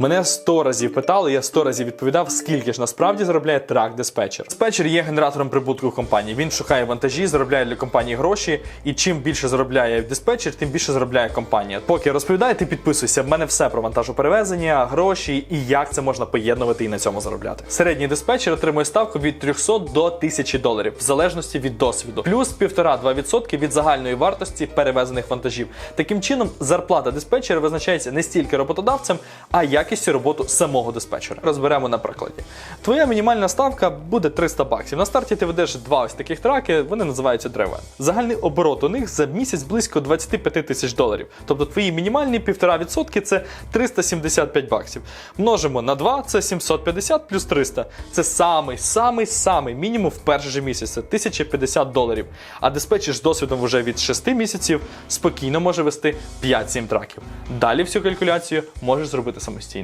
Мене 100 разів питали, я 100 разів відповідав, скільки ж насправді заробляє трак диспетчер. Диспетчер є генератором прибутку компанії. Він шукає вантажі, заробляє для компанії гроші, і чим більше заробляє диспетчер, тим більше заробляє компанія. Поки розповідаю, ти підписуйся. В мене все про вантажоперевезення, гроші і як це можна поєднувати і на цьому заробляти. Середній диспетчер отримує ставку від 300 до 1000 доларів, в залежності від досвіду, плюс 1,5-2% від загальної вартості перевезених вантажів. Таким чином, зарплата диспетчера визначається не стільки роботодавцем, а якістю роботи самого диспетчера. Розберемо на прикладі. Твоя мінімальна ставка буде 300 баксів. На старті ти ведеш два ось таких траки, вони називаються древен. Загальний оборот у них за місяць близько 25 тисяч доларів. Тобто твої мінімальні 1,5% це 375 баксів. Множимо на 2, це 750 плюс 300. Це самий, самий, самий мінімум в перший же місяць. Це 1050 доларів. А диспетчер з досвідом вже від 6 місяців спокійно може вести 5-7 траків. Далі всю калькуляцію можеш зробити самостійно.